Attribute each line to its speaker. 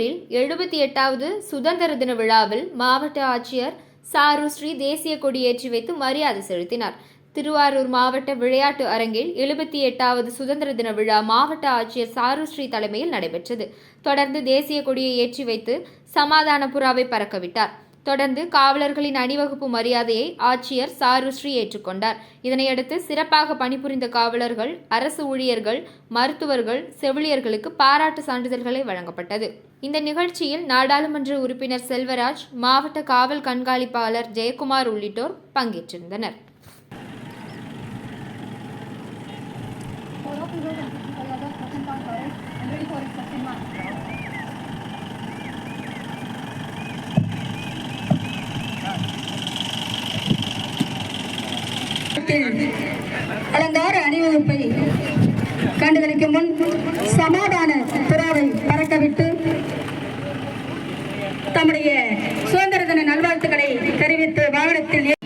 Speaker 1: எட்டாவது சுதந்திர தின விழாவில் மாவட்ட ஆட்சியர் சாரு ஸ்ரீ தேசிய கொடி ஏற்றி வைத்து மரியாதை செலுத்தினார். திருவாரூர் மாவட்ட விளையாட்டு அரங்கில் எழுபத்தி எட்டாவது சுதந்திர தின விழா மாவட்ட ஆட்சியர் சாரு ஸ்ரீ தலைமையில் நடைபெற்றது. தொடர்ந்து தேசிய கொடியை ஏற்றி வைத்து சமாதான புறாவை பறக்கவிட்டார். தொடர்ந்து காவலர்களின் அணிவகுப்பு மரியாதையை ஆட்சியர் சாருஸ்ரீ ஏற்றுக்கொண்டார். இதனையடுத்து சிறப்பாக பணிபுரிந்த காவலர்கள் அரசு ஊழியர்கள் மருத்துவர்கள் செவிலியர்களுக்கு பாராட்டு சான்றிதழ்களை வழங்கப்பட்டது. இந்த நிகழ்ச்சியில் நாடாளுமன்ற உறுப்பினர் செல்வராஜ் மாவட்ட காவல் கண்காணிப்பாளர் ஜெயக்குமார் உள்ளிட்டோர் பங்கேற்றிருந்தனர்.
Speaker 2: For open
Speaker 3: அலங்கார அணிவகுப்பை கண்டுகளுக்கு முன் சமாதான புறாவை பறக்கவிட்டு தம்முடைய சுதந்திர தின நல்வாழ்த்துக்களை தெரிவித்து வாகனத்தில்